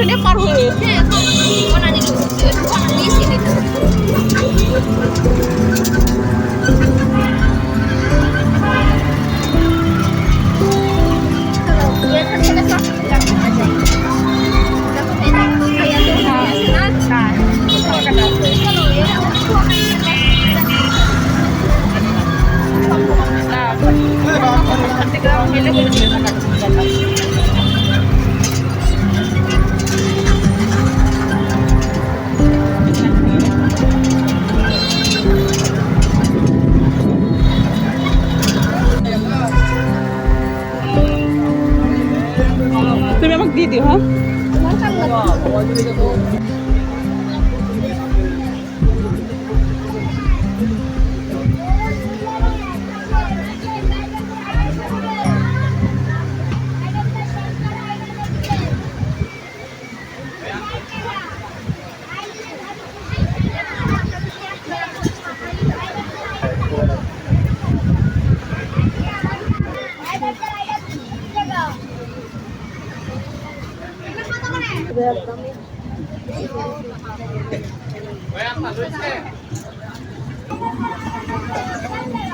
ট্রেনে পার হয়ে হ্যাঁ বনানি বনানি চিনি তুমি আমাকে দিয়ে দিও হ্যাঁ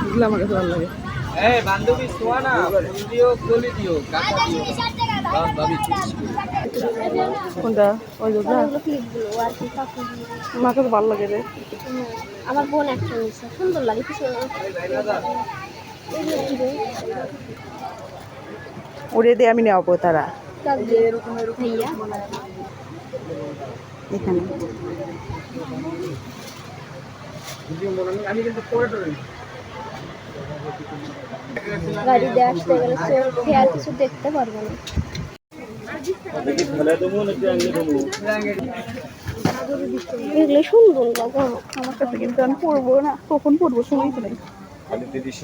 এগুলো কাছে ভালো লাগে দিও দিও ভালো লাগে রে আমার বোন একটা নিয়েছে সুন্দর লাগে ওরে দিয়ে আমি নেওয়াবো তারা। দিয়ে ভাইয়া। এখানে গাড়ি দিয়ে আসতে গেলে আর কিছু দেখতে পারব না এগুলো লাগে আমার। আমার কাছে, কিন্তু আমি পড়ব না, কখন পড়ব সময় তো নেই তিরিশ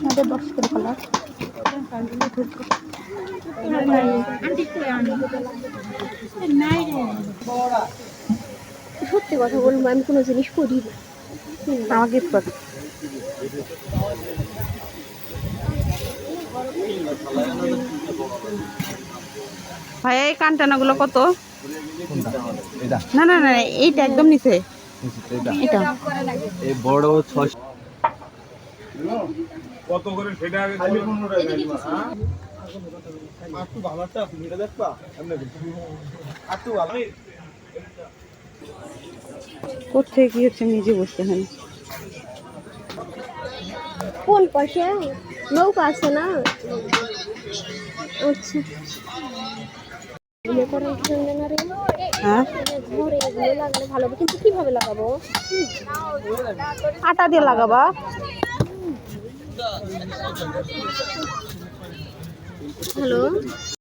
হাজার দশ করে ফেলা সত্যি কথা বলব আমি কোনো জিনিস করি না। আমাকে গিফট ভাইয়া এই কানটানাগুলো কত? না না না এইটা একদম নিচে। এটা এটা। এই বড় ছয় কত করে সেটা আগে খালি একটু ভাবারটা এটা দেখবা? একটু ভালো। কোথেকে কি হচ্ছে নিজে বসতে হ্যাঁ কোন পাশে? নৌকা আছে না? আচ্ছা। বিয়ে করে জন্য না রে? হ্যাঁ? ঘরে এগুলো লাগালে ভালো হবে। কিন্তু কীভাবে লাগাবো? আটা দিয়ে লাগাবা। হ্যালো?